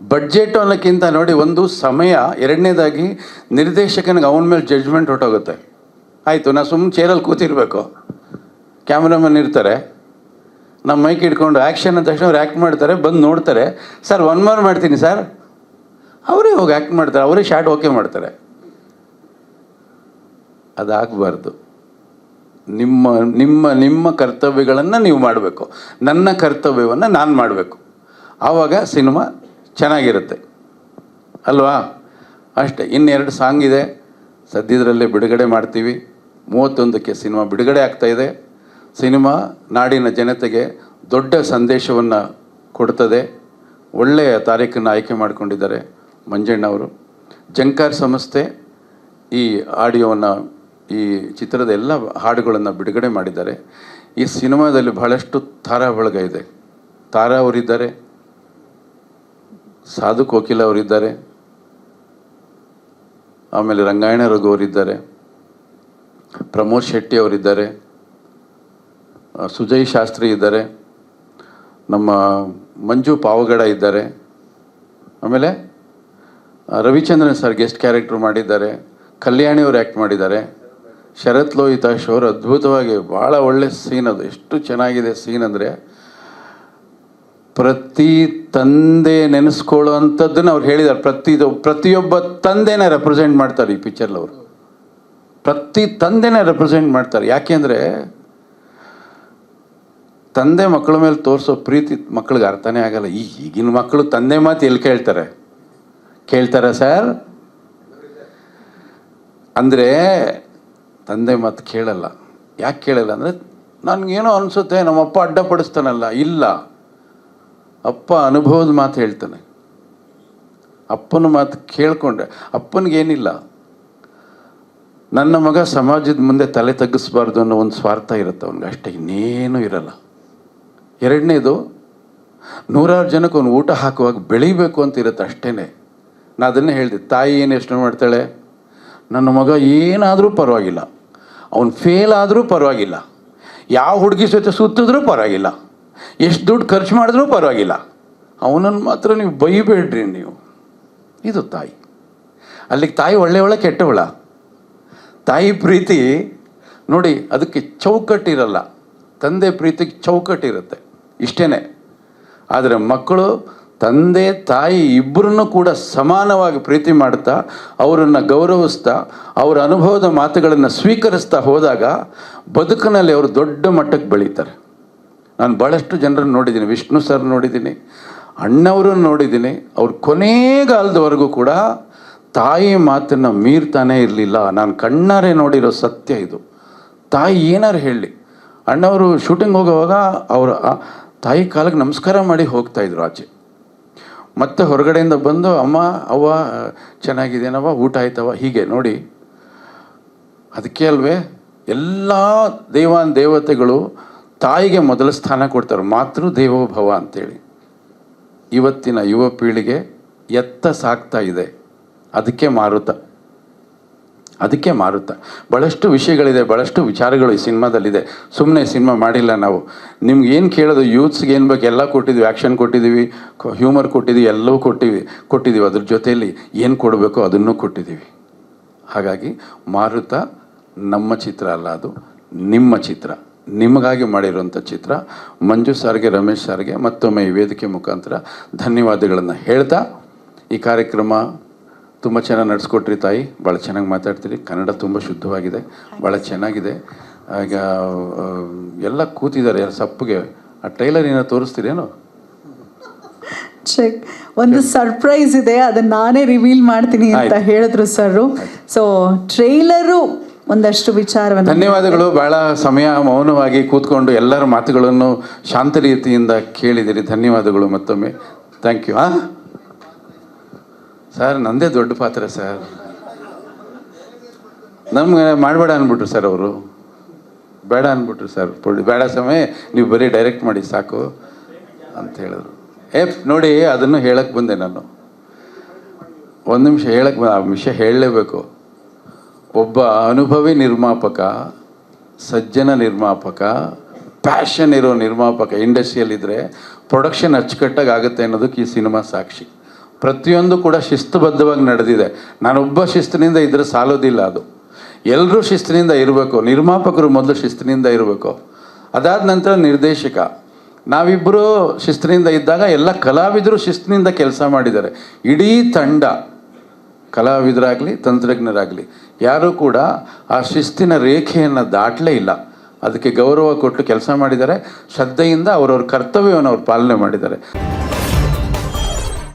Budget ಅನ್ನೋಕ್ಕಿಂತ ನೋಡಿ ಒಂದು ಸಮಯ, ಎರಡನೇದಾಗಿ ನಿರ್ದೇಶಕನಿಗೆ ಅವನ ಮೇಲೆ ಜಡ್ಜ್ಮೆಂಟ್ ಹೊಟ್ಟೋಗುತ್ತೆ ಆಯಿತು ನಾನು ಸುಮ್ಮನೆ ಚೇರಲ್ಲಿ ಕೂತಿರ್ಬೇಕು. ಕ್ಯಾಮ್ರಾಮನ್ ಇರ್ತಾರೆ. ನಮ್ಮ ಮೈಕ್ ಇಟ್ಕೊಂಡು ಆ್ಯಕ್ಷನ್ ಅಂದ ತಕ್ಷಣ ಅವ್ರು ಆ್ಯಕ್ಟ್ ಮಾಡ್ತಾರೆ, ಬಂದು ನೋಡ್ತಾರೆ. ಸರ್ ಒನ್ ಮೋರ್ ಮಾಡ್ತೀನಿ ಸರ್ ಅವರೇ ಹೋಗಿ ಆ್ಯಕ್ಟ್ ಮಾಡ್ತಾರೆ, ಅವರೇ ಶಾರ್ಟ್ ಓಕೆ ಮಾಡ್ತಾರೆ. ಅದಾಗಬಾರ್ದು. ನಿಮ್ಮ ನಿಮ್ಮ ನಿಮ್ಮ ಕರ್ತವ್ಯಗಳನ್ನು ನೀವು ಮಾಡಬೇಕು. ನನ್ನ ಕರ್ತವ್ಯವನ್ನು ನಾನು ಮಾಡಬೇಕು. ಆವಾಗ ಸಿನಿಮಾ ಚೆನ್ನಾಗಿರುತ್ತೆ. ಅಲ್ವಾ? ಅಷ್ಟೇ, ಇನ್ನೆರಡು ಸಾಂಗ್ ಇದೆ. ಸದ್ಯದರಲ್ಲೇ ಬಿಡುಗಡೆ ಮಾಡ್ತೀವಿ. ಮೂವತ್ತೊಂದಕ್ಕೆ ಸಿನಿಮಾ ಬಿಡುಗಡೆ ಆಗ್ತಾ ಇದೆ. ಸಿನಿಮಾ ನಾಡಿನ ಜನತೆಗೆ ದೊಡ್ಡ ಸಂದೇಶವನ್ನು ಕೊಡ್ತದೆ. ಒಳ್ಳೆಯ ತಾರೀಕನ್ನು ಆಯ್ಕೆ ಮಾಡಿಕೊಂಡಿದ್ದಾರೆ ಮಂಜಣ್ಣವರು ಜಂಕಾರ್ ಸಂಸ್ಥೆ ಈ ಆಡಿಯೋವನ್ನು, ಈ ಚಿತ್ರದ ಎಲ್ಲ ಹಾಡುಗಳನ್ನು ಬಿಡುಗಡೆ ಮಾಡಿದ್ದಾರೆ. ಈ ಸಿನಿಮಾದಲ್ಲಿ ಬಹಳಷ್ಟು ತಾರಾ ಬಳಗ ಇದೆ. ತಾರಾ ಅವರಿದ್ದಾರೆ. ಸಾಧು ಕೋಕಿಲ ಅವರಿದ್ದಾರೆ. ಆಮೇಲೆ ರಂಗಾಯಣ ರಘು ಅವರಿದ್ದಾರೆ. ಪ್ರಮೋದ್ ಶೆಟ್ಟಿ ಅವರಿದ್ದಾರೆ. ಸುಜಯ್ ಶಾಸ್ತ್ರಿ ಇದ್ದಾರೆ. ನಮ್ಮ ಮಂಜು ಪಾವಗಡ ಇದ್ದಾರೆ. ಆಮೇಲೆ ರವಿಚಂದ್ರನ್ ಸರ್ ಗೆಸ್ಟ್ ಕ್ಯಾರೆಕ್ಟರ್ ಮಾಡಿದ್ದಾರೆ. ಕಲ್ಯಾಣಿ ಅವರು ಆ್ಯಕ್ಟ್ ಮಾಡಿದ್ದಾರೆ. ಶರತ್ ಲೋಹಿತಾಶ್ ಅವರು ಅದ್ಭುತವಾಗಿ ಭಾಳ ಒಳ್ಳೆ ಸೀನ್ ಅದು. ಎಷ್ಟು ಚೆನ್ನಾಗಿದೆ ಸೀನ್ ಅಂದರೆ, ಪ್ರತಿ ತಂದೆ ನೆನೆಸ್ಕೊಳ್ಳೋ ಅಂಥದ್ದನ್ನು ಅವ್ರು ಹೇಳಿದ್ದಾರೆ ಪ್ರತಿ ಪ್ರತಿಯೊಬ್ಬ ತಂದೆನೇ ರೆಪ್ರೆಸೆಂಟ್ ಮಾಡ್ತಾರೆ ಈ ಪಿಕ್ಚರ್ ಅವರು ಪ್ರತಿ ತಂದೆನೇ ರೆಪ್ರೆಸೆಂಟ್ ಮಾಡ್ತಾರೆ. ಯಾಕೆಂದರೆ ತಂದೆ ಮಕ್ಕಳ ಮೇಲೆ ತೋರಿಸೋ ಪ್ರೀತಿ ಮಕ್ಕಳಿಗೆ ಅರ್ಥನೇ ಆಗಲ್ಲ. ಈಗಿನ ಮಕ್ಕಳು ತಂದೆ ಮಾತು ಎಲ್ಲಿ ಕೇಳ್ತಾರೆ? ಕೇಳ್ತಾರೆ ಸರ್ ಅಂದರೆ ತಂದೆ ಮಾತು ಕೇಳಲ್ಲ. ಯಾಕೆ ಕೇಳಲ್ಲ ಅಂದರೆ ನನಗೇನೋ ಅನಿಸುತ್ತೆ, ನಮ್ಮಪ್ಪ ಅಡ್ಡಪಡಿಸ್ತಾನಲ್ಲ. ಇಲ್ಲ. ಅಪ್ಪ ಅನುಭವದ ಮಾತು ಹೇಳ್ತಾನೆ. ಅಪ್ಪನ ಮಾತು ಕೇಳಿಕೊಂಡೆ. ಅಪ್ಪನಿಗೇನಿಲ್ಲ. ನನ್ನ ಮಗ ಸಮಾಜದ ಮುಂದೆ ತಲೆ ತಗ್ಗಿಸ್ಬಾರ್ದು ಅನ್ನೋ ಒಂದು ಸ್ವಾರ್ಥ ಇರುತ್ತೆ ಅವನಿಗೆ. ಅಷ್ಟೇ ಇನ್ನೇನೂ ಇರಲ್ಲ. ಎರಡನೇದು, ನೂರಾರು ಜನಕ್ಕೆ ಅವ್ನು ಊಟ ಹಾಕುವಾಗ ಬೆಳಿಬೇಕು ಅಂತ ಇರುತ್ತೆ ಅಷ್ಟೇ ನಾ ಅದನ್ನೇ ಹೇಳಿದೆ, ತಾಯಿ ಏನು ಯೋಚನೆ ಮಾಡ್ತಾಳೆ? ನನ್ನ ಮಗ ಏನಾದರೂ ಪರವಾಗಿಲ್ಲ. ಅವ್ನು ಫೇಲ್ ಆದರೂ ಪರವಾಗಿಲ್ಲ. ಯಾವ ಹುಡುಗಿ ಜೊತೆ ಸುತ್ತಿದ್ರೂ ಪರವಾಗಿಲ್ಲ. ಎಷ್ಟು ದುಡ್ಡು ಖರ್ಚು ಮಾಡಿದ್ರೂ ಪರವಾಗಿಲ್ಲ. ಅವನನ್ನು ಮಾತ್ರ ನೀವು ಬೈಬೇಡ್ರಿ ನೀವು. ಇದು ತಾಯಿ. ಅಲ್ಲಿಗೆ ತಾಯಿ ಒಳ್ಳೆಯವಳ ಕೆಟ್ಟವಳ ತಾಯಿ ಪ್ರೀತಿ, ನೋಡಿ ಅದಕ್ಕೆ ಚೌಕಟ್ಟಿರಲ್ಲ. ತಂದೆ ಪ್ರೀತಿಗೆ ಚೌಕಟ್ಟಿರುತ್ತೆ. ಇಷ್ಟೇ ಆದರೆ ಮಕ್ಕಳು, ತಂದೆ, ತಾಯಿ ಇಬ್ಬರನ್ನು ಕೂಡ ಸಮಾನವಾಗಿ ಪ್ರೀತಿ ಮಾಡ್ತಾ, ಅವರನ್ನು ಗೌರವಿಸ್ತಾ, ಅವರ ಅನುಭವದ ಮಾತುಗಳನ್ನು ಸ್ವೀಕರಿಸ್ತಾ ಹೋದಾಗ ಬದುಕಿನಲ್ಲಿ ಅವರು ದೊಡ್ಡ ಮಟ್ಟಕ್ಕೆ ಬೆಳೀತಾರೆ. ನಾನು ಭಾಳಷ್ಟು ಜನರನ್ನು ನೋಡಿದ್ದೀನಿ, ವಿಷ್ಣು ಸರ್ ನೋಡಿದ್ದೀನಿ ಅಣ್ಣವರನ್ನು ನೋಡಿದ್ದೀನಿ, ಅವ್ರ ಕೊನೆಗಾಲದವರೆಗೂ ಕೂಡ ತಾಯಿ ಮಾತನ್ನು ಮೀರ್ತಾನೇ ಇರಲಿಲ್ಲ. ನಾನು ಕಣ್ಣಾರೆ ನೋಡಿರೋ ಸತ್ಯ ಇದು. ತಾಯಿ ಏನಾರು ಹೇಳಿ. ಅಣ್ಣವರು ಶೂಟಿಂಗ್ ಹೋಗುವಾಗ ಅವರ ತಾಯಿ ಕಾಲಕ್ಕೆ ನಮಸ್ಕಾರ ಮಾಡಿ ಹೋಗ್ತಾಯಿದ್ರು ಆಚೆ. ಮತ್ತೆ ಹೊರಗಡೆಯಿಂದ ಬಂದು, ಅಮ್ಮ, ಅವ್ವ ಚೆನ್ನಾಗಿದೇನವ್ವ ಊಟ ಆಯ್ತವ ಹೀಗೆ ನೋಡಿ. ಅದಕ್ಕೆ ಅಲ್ವೇ, ಎಲ್ಲ ದೇವಾನ್ ದೇವತೆಗಳು ತಾಯಿಗೆ ಮೊದಲ ಸ್ಥಾನ ಕೊಡ್ತಾರೆ, ಮಾತೃ ದೇವೋಭವ ಅಂತೇಳಿ. ಇವತ್ತಿನ ಯುವ ಪೀಳಿಗೆ ಎತ್ತ ಸಾಕ್ತಾ ಇದೆ. ಅದಕ್ಕೆ ಮಾರುತ. ಅದಕ್ಕೆ ಮಾರುತ. ಭಾಳಷ್ಟು ವಿಷಯಗಳಿದೆ ಭಾಳಷ್ಟು ವಿಚಾರಗಳು ಈ ಸಿನಿಮಾದಲ್ಲಿದೆ. ಸುಮ್ಮನೆ ಸಿನಿಮಾ ಮಾಡಿಲ್ಲ ನಾವು. ನಿಮ್ಗೆ ಏನು ಕೇಳೋದು? ಯೂತ್ಸ್ಗೆ ಏನು ಬೇಕು? ಎಲ್ಲ ಕೊಟ್ಟಿದ್ವಿ, ಆ್ಯಕ್ಷನ್ ಕೊಟ್ಟಿದ್ದೀವಿ, ಹ್ಯೂಮರ್ ಕೊಟ್ಟಿದ್ದೀವಿ, ಎಲ್ಲವೂ ಕೊಟ್ಟಿವಿ, ಕೊಟ್ಟಿದ್ದೀವಿ. ಅದ್ರ ಜೊತೆಯಲ್ಲಿ ಏನು ಕೊಡಬೇಕು ಅದನ್ನು ಕೊಟ್ಟಿದ್ದೀವಿ. ಹಾಗಾಗಿ ಮಾರುತ ನಮ್ಮ ಚಿತ್ರ ಅಲ್ಲ ಅದು, ನಿಮ್ಮ ಚಿತ್ರ. ನಿಮಗಾಗಿ ಮಾಡಿರುವಂಥ ಚಿತ್ರ. ಮಂಜು ಸಾರ್ಗೆ ರಮೇಶ್ ಸಾರ್ಗೆ ಮತ್ತೊಮ್ಮೆ ಈ ವೇದಿಕೆ ಮುಖಾಂತರ ಧನ್ಯವಾದಗಳನ್ನು ಹೇಳ್ತಾ ಈ ಕಾರ್ಯಕ್ರಮ ತುಂಬ ಚೆನ್ನಾಗಿ ನಡೆಸ್ಕೊಟ್ರಿ ತಾಯಿ. ಭಾಳ ಚೆನ್ನಾಗಿ ಮಾತಾಡ್ತೀರಿ. ಕನ್ನಡ ತುಂಬ ಶುದ್ಧವಾಗಿದೆ. ಭಾಳ ಚೆನ್ನಾಗಿದೆ. ಈಗ ಎಲ್ಲ ಕೂತಿದ್ದಾರೆ ಸಪ್ಪಗೆ. ಆ ಟ್ರೈಲರ್ ಏನೋ? ತೋರಿಸ್ತೀರೇನು ಚೆಕ್. ಒಂದು ಸರ್ಪ್ರೈಸ್ ಇದೆ. ಅದನ್ನ ನಾನೇ ರಿವೀಲ್ ಮಾಡ್ತೀನಿ ಅಂತ ಹೇಳಿದ್ರು ಸರ್ ಸೊ ಟ್ರೈಲರು ಒಂದಷ್ಟು ವಿಚಾರವನ್ನು ಧನ್ಯವಾದಗಳು. ಬಹಳ ಸಮಯ ಮೌನವಾಗಿ ಕೂತ್ಕೊಂಡು ಎಲ್ಲರ ಮಾತುಗಳನ್ನು ಶಾಂತ ರೀತಿಯಿಂದ ಕೇಳಿದಿರಿ. ಧನ್ಯವಾದಗಳು ಮತ್ತೊಮ್ಮೆ. ಥ್ಯಾಂಕ್ ಯು ಹಾಂ? ಸರ್ ನಂದೇ ದೊಡ್ಡ ಪಾತ್ರ ಸರ್ ನಮ್ಗೆ ಮಾಡಬೇಡ ಅಂದ್ಬಿಟ್ರು ಸರ್ ಅವರು. ಬೇಡ ಅಂದ್ಬಿಟ್ರು ಸರ್ ಬೇಡ ಸಮಯ. ನೀವು ಬರೀ ಡೈರೆಕ್ಟ್ ಮಾಡಿ, ಸಾಕು ಅಂತ ಹೇಳಿದ್ರು. ಏ, ನೋಡಿ, ಅದನ್ನು ಹೇಳಕ್ಕೆ ಬಂದೆ ನಾನು. ಒಂದು ನಿಮಿಷ ಹೇಳಕ್ಕೆ ಆ ವಿಷಯ ಹೇಳಲೇಬೇಕು. ಒಬ್ಬ ಅನುಭವಿ ನಿರ್ಮಾಪಕ, ಸಜ್ಜನ ನಿರ್ಮಾಪಕ ಪ್ಯಾಷನ್ ಇರೋ ನಿರ್ಮಾಪಕ ಇಂಡಸ್ಟ್ರಿಯಲ್ಲಿದ್ದರೆ ಪ್ರೊಡಕ್ಷನ್ ಅಚ್ಚುಕಟ್ಟಾಗಿ ಆಗುತ್ತೆ ಅನ್ನೋದಕ್ಕೆ ಈ ಸಿನಿಮಾ ಸಾಕ್ಷಿ. ಪ್ರತಿಯೊಂದು ಕೂಡ ಶಿಸ್ತುಬದ್ಧವಾಗಿ ನಡೆದಿದೆ. ನಾನೊಬ್ಬ ಶಿಸ್ತಿನಿಂದ ಇದ್ರೆ ಸಾಲೋದಿಲ್ಲ ಅದು. ಎಲ್ಲರೂ ಶಿಸ್ತಿನಿಂದ ಇರಬೇಕು. ನಿರ್ಮಾಪಕರು ಮೊದಲು ಶಿಸ್ತಿನಿಂದ ಇರಬೇಕು. ಅದಾದ ನಂತರ ನಿರ್ದೇಶಕ. ನಾವಿಬ್ಬರು ಶಿಸ್ತಿನಿಂದ ಇದ್ದಾಗ ಎಲ್ಲ ಕಲಾವಿದರು ಶಿಸ್ತಿನಿಂದ ಕೆಲಸ ಮಾಡಿದ್ದಾರೆ. ಇಡೀ ತಂಡ. ಕಲಾವಿದರಾಗಲಿ, ತಂತ್ರಜ್ಞರಾಗಲಿ, ಯಾರೂ ಕೂಡ ಆ ಶಿಸ್ತಿನ ರೇಖೆಯನ್ನು ದಾಟಲೇ ಇಲ್ಲ. ಅದಕ್ಕೆ ಗೌರವ ಕೊಟ್ಟು ಕೆಲಸ ಮಾಡಿದ್ದಾರೆ. ಶ್ರದ್ಧೆಯಿಂದ ಅವರವ್ರ ಕರ್ತವ್ಯವನ್ನು ಅವ್ರು ಪಾಲನೆ ಮಾಡಿದ್ದಾರೆ.